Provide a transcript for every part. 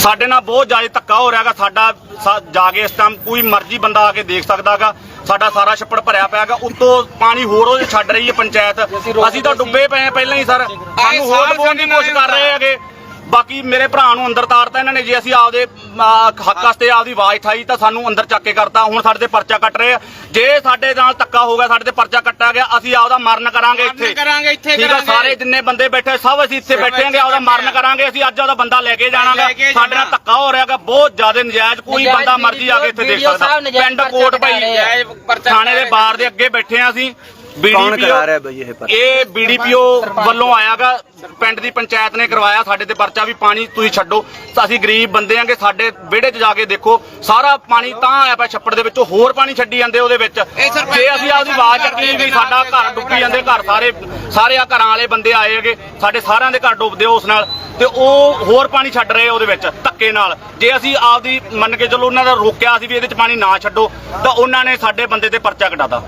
ਸਾਡੇ ਨਾਲ ਬਹੁਤ ਜ਼ਿਆਦਾ ਧੱਕਾ ਹੋ ਰਿਹਾਗਾ, ਸਾਡਾ ਜਾ ਕੇ ਇਸ ਟਾਈਮ ਕੋਈ ਮਰਜ਼ੀ ਬੰਦਾ ਆ ਕੇ ਦੇਖ ਸਕਦਾਗਾ ਸਾਡਾ ਸਾਰਾ ਛੱਪੜ ਭਰਿਆ ਪਿਆਗਾ ਉੱਤੋਂ ਪਾਣੀ ਹੋਰ ਉਹ ਛੱਡ ਰਹੀ ਹੈ ਪੰਚਾਇਤ। ਅਸੀਂ ਤਾਂ ਡੁੱਬੇ ਪਏ ਆ ਪਹਿਲਾਂ ਹੀ, ਸਰ। ਸਾਨੂੰ ਹੋਰ ਸਾਲ ਦੀ ਕੋਸ਼ਿਸ਼ ਕਰ ਰਹੇ ਹੈਗੇ। ਬਾਕੀ ਮੇਰੇ ਭਰਾ ਨੂੰ ਅੰਦਰ ਤਾਰਤਾ ਇਹਨਾਂ ਨੇ ਜੇ ਅਸੀਂ ਆਪਦੇ ਹੱਕ ਵਾਸਤੇ ਆਪਦੀ ਆਵਾਜ਼ ਠਾਈ ਤਾਂ ਸਾਨੂੰ ਅੰਦਰ ਚੱਕ ਕੇ ਕਰਤਾ। ਹੁਣ ਸਾਡੇ ਤੇ ਪਰਚਾ ਕੱਟ ਰਹੇ ਆ। ਜੇ ਸਾਡੇ ਨਾਲ ਧੱਕਾ ਹੋ ਗਿਆ ਸਾਡੇ ਤੇ ਪਰਚਾ ਕੱਟਿਆ ਗਿਆ ਅਸੀਂ ਆਪਦਾ ਮਰਨ ਕਰਾਂਗੇ ਇੱਥੇ। ਕਰਾਂਗੇ ਇੱਥੇ ਠੀਕ ਆ। ਸਾਰੇ ਜਿੰਨੇ ਬੰਦੇ ਬੈਠੇ ਸਭ ਅਸੀਂ ਇੱਥੇ ਬੈਠਾਂਗੇ ਆਪਦਾ ਮਰਨ ਕਰਾਂਗੇ। ਅਸੀਂ ਅੱਜ ਉਹਦਾ ਬੰਦਾ ਲੈ ਕੇ ਜਾਣਾਗਾ। ਸਾਡੇ ਨਾਲ। ਧੱਕਾ ਹੋ ਰਿਹਾਗਾ ਬਹੁਤ ਜ਼ਿਆਦਾ ਨਜਾਇਜ਼ ਕੋਈ ਬੰਦਾ ਮਰਜ਼ੀ ਆ ਕੇ ਇੱਥੇ ਦੇਖ ਸਕਦਾ। ਪਿੰਡ ਕੋਟ ਭਾਈ ਥਾਣੇ ਦੇ ਬਾਹਰ ਦੇ ਅੱਗੇ ਬੈਠੇ ਆ ਅਸੀਂ। ਕੌਣ ਕਰਾ ਰਿਹਾ ਬਈ ਇਹ ਪਰ? ਇਹ ਬੀਡੀਪੀਓ ਵੱਲੋਂ ਆਇਆਗਾ। ਪਿੰਡ ਦੀ ਪੰਚਾਇਤ ਨੇ ਕਰਵਾਇਆ ਸਾਡੇ ਤੇ ਪਰਚਾ ਵੀ ਪਾਣੀ ਤੁਸੀਂ ਛੱਡੋ। ਤਾਂ ਅਸੀਂ ਗਰੀਬ ਬੰਦੇ ਆਂਗੇ ਸਾਡੇ ਵਿਹੜੇ 'ਚ ਜਾ ਕੇ ਦੇਖੋ। ਸਾਰਾ ਪਾਣੀ ਤਾਂ ਆਇਆ ਪਿਆ ਛੱਪੜ ਦੇ ਵਿੱਚੋਂ ਹੋਰ ਪਾਣੀ ਛੱਡੀ ਜਾਂਦੇ ਉਹਦੇ ਵਿੱਚ। ਜੇ ਅਸੀਂ ਆਪਦੀ ਆਵਾਜ਼ ਚੱਕੀ ਵੀ ਸਾਡਾ ਘਰ ਡੁੱਬੀ ਜਾਂਦੇ ਘਰ ਸਾਰੇ ਸਾਰੇ ਆ ਘਰਾਂ ਵਾਲੇ ਬੰਦੇ ਆਏ ਹੈਗੇ ਸਾਡੇ ਸਾਰਿਆਂ ਦੇ ਘਰ ਡੁੱਬਦੇ ਉਸ ਨਾਲ। ਤੇ ਉਹ ਹੋਰ ਪਾਣੀ ਛੱਡ ਰਹੇ ਆ ਉਹਦੇ ਵਿੱਚ ਧੱਕੇ ਨਾਲ। ਜੇ ਅਸੀਂ ਆਪਦੀ ਮੰਨ ਕੇ ਚਲੋ ਉਹਨਾਂ ਦਾ ਰੋਕਿਆ ਸੀ ਵੀ ਇਹਦੇ 'ਚ ਪਾਣੀ ਨਾ ਛੱਡੋ ਤਾਂ ਉਹਨਾਂ ਨੇ ਸਾਡੇ ਬੰਦੇ ਤੇ ਪਰਚਾ ਕਟਾਤਾ।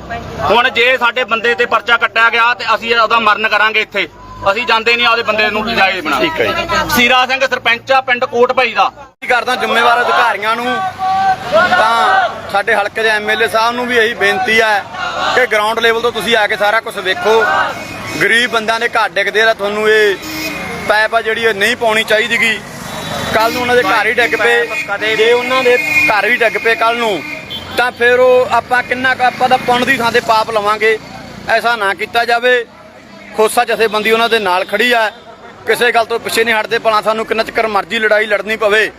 ਹੁਣ ਜੇ ਸਾਡੇ ਬੰਦੇ ਤੇ ਪਰਚਾ ਕੱਟਿਆ ਗਿਆ ਤੇ ਅਸੀਂ ਉਹਦਾ ਮਰਨ ਕਰਾਂਗੇ ਇੱਥੇ। ਅਸੀਂ ਜਾਂਦੇ ਨਹੀਂ ਆਪਦੇ ਬੰਦੇ ਨੂੰ ਲਿਜਾਏ ਬਣਾ ਠੀਕ ਹੈ ਜੀ। ਸੀਰਾ ਸਿੰਘ ਸਰਪੰਚ ਆ ਪਿੰਡ ਕੋਟ ਭਾਈ ਦਾ। ਕੀ ਕਰਦਾ ਜ਼ਿੰਮੇਵਾਰ ਅਧਿਕਾਰੀਆਂ ਨੂੰ? ਤਾਂ ਸਾਡੇ ਹਲਕੇ ਦੇ ਐਮਐਲਏ ਸਾਹਿਬ ਨੂੰ ਵੀ ਇਹੀ ਬੇਨਤੀ ਹੈ ਕਿ ਗਰਾਊਂਡ ਲੈਵਲ ਤੋਂ ਤੁਸੀਂ ਆ ਕੇ ਸਾਰਾ ਕੁਝ ਵੇਖੋ। ਗਰੀਬ ਬੰਦਿਆਂ ਦੇ ਘਰ ਡਿੱਗਦੇ ਆ ਤੁਹਾਨੂੰ ਇਹ ਪੈਪ ਆ ਜਿਹੜੀ ਇਹ ਨਹੀਂ ਪਾਉਣੀ ਚਾਹੀਦੀਗੀ। ਕੱਲ ਨੂੰ ਉਹਨਾਂ ਦੇ ਘਰ ਹੀ ਡਿੱਗ ਪਏ। ਜੇ ਉਹਨਾਂ ਦੇ ਘਰ ਵੀ ਡਿੱਗ ਪਏ ਕੱਲ ਨੂੰ ਤਾਂ ਫਿਰ ਉਹ ਆਪਾਂ ਕਿੰਨਾ ਆਪਾਂ ਦਾ ਪੁੰਨ ਦੀ ਥਾਂ ਤੇ ਪਾਪ ਲਵਾਂਗੇ। ਐਸਾ ਨਾ ਕੀਤਾ ਜਾਵੇ। ਖੋਸਾ ਜਥੇਬੰਦੀ ਉਹਨਾਂ ਦੇ ਨਾਲ ਖੜੀ ਆ। ਕਿਸੇ ਗੱਲ ਤੋਂ ਪਿੱਛੇ ਨਹੀਂ ਹਟਦੇ, ਭਲਾ ਸਾਨੂੰ ਕਿੰਨਾ ਚਿਰ ਮਰਜ਼ੀ ਲੜਾਈ ਲੜਨੀ ਪਵੇ।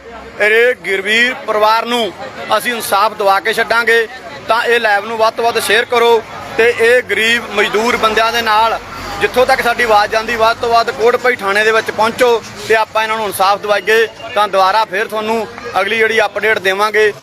ਇਹ ਗਿਰਵੀਰ ਪਰਿਵਾਰ ਨੂੰ ਅਸੀਂ ਇਨਸਾਫ ਦਵਾ ਕੇ ਛੱਡਾਂਗੇ। ਤਾਂ ਇਹ ਲਾਈਵ ਨੂੰ ਵੱਧ ਤੋਂ ਵੱਧ ਸ਼ੇਅਰ ਕਰੋ ਤੇ ਇਹ ਗਰੀਬ ਮਜ਼ਦੂਰ ਬੰਦਿਆਂ ਦੇ ਨਾਲ ਜਿੱਥੋਂ ਤੱਕ ਸਾਡੀ ਆਵਾਜ਼ ਜਾਂਦੀ, ਵੱਧ ਤੋਂ ਵੱਧ ਕੋਟਪਈ ਥਾਣੇ ਦੇ ਵਿੱਚ ਪਹੁੰਚੋ ਤੇ ਆਪਾਂ ਇਹਨਾਂ ਨੂੰ ਇਨਸਾਫ ਦਵਾਈਏ। ਤਾਂ ਦੁਬਾਰਾ ਫੇਰ ਤੁਹਾਨੂੰ ਅਗਲੀ ਜਿਹੜੀ ਅਪਡੇਟ ਦੇਵਾਂਗੇ।